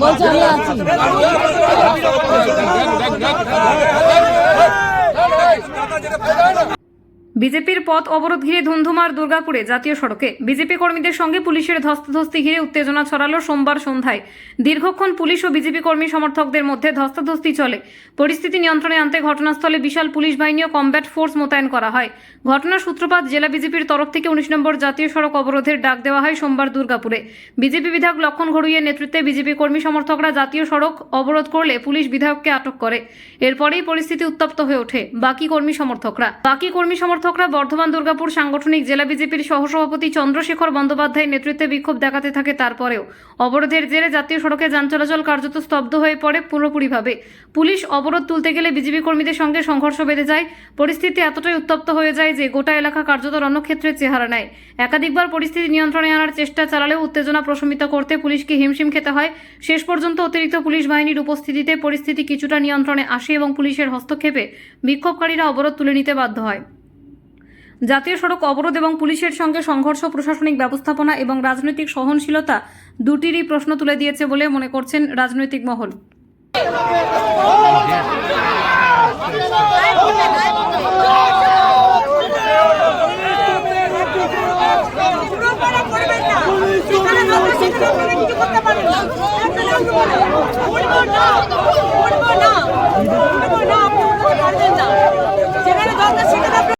বলছে আমি আছি। বিজেপির পথ অবরোধ ঘিরে ধুন্ধুমার দুর্গাপুরে জাতীয় সড়কে। বিজেপি কর্মীদের সঙ্গে পুলিশের ধস্তাধস্তি ঘিরে উত্তেজনা ছড়ালো সোমবার সন্ধ্যায়। দীর্ঘক্ষণ পুলিশ ও বিজেপি কর্মী সমর্থকদের মধ্যে ধস্তাধস্তি চলে। পরিস্থিতি নিয়ন্ত্রণে আনতে ঘটনাস্থলে বিশাল পুলিশ বাহিনী ও কমব্যাট ফোর্স মোতায়েন করা হয়। ঘটনার সূত্রপাত জেলা বিজেপির তরফ থেকে উনিশ নম্বর জাতীয় সড়ক অবরোধের ডাক দেওয়া হয় সোমবার দুর্গাপুরে। বিজেপি বিধায়ক লক্ষণ ঘড়ুইয়ের নেতৃত্বে বিজেপি কর্মী সমর্থকরা জাতীয় সড়ক অবরোধ করলে পুলিশ বিধায়ককে আটক করে। এরপরেই পরিস্থিতি উত্তপ্ত হয়ে ওঠে। বাকি কর্মী সমর্থকরা। বাকি কর্মী সমর্থকরা বর্ধমান, দুর্গাপুর সাংগঠনিক জেলা বিজেপির সহসভাপতি চন্দ্রশেখর বন্দ্যোপাধ্যায়ের নেতৃত্বে বিক্ষোভ দেখাতে থাকে তারপরেও। অবরোধের জেরে জাতীয় সড়কে যান চলাচল কার্যত স্তব্ধ হয়ে পড়ে পুরোপুরিভাবে। পুলিশ অবরোধ তুলতে গেলে বিজেপি কর্মীদের সঙ্গে সংঘর্ষ বেঁধে যায়। পরিস্থিতি এতটাই উত্তপ্ত হয়ে যায় যে গোটা এলাকা কার্যত রণক্ষেত্রের চেহারা নেয়। একাধিকবার পরিস্থিতি নিয়ন্ত্রণে আনার চেষ্টা চালালেও উত্তেজনা প্রশমিত করতে পুলিশকে হিমশিম খেতে হয়। শেষ পর্যন্ত অতিরিক্ত পুলিশ বাহিনীর উপস্থিতিতে পরিস্থিতি কিছুটা নিয়ন্ত্রণে আসে এবং পুলিশের হস্তক্ষেপে বিক্ষোভকারীরা অবরোধ তুলে নিতে বাধ্য হয়। জাতীয় সড়ক অবরোধ এবং পুলিশের সঙ্গে সংঘর্ষ, প্রশাসনিক ব্যবস্থাপনা এবং রাজনৈতিক সহনশীলতা দুটিরই প্রশ্ন তুলে দিয়েছে বলে মনে করছেন রাজনৈতিক মহল।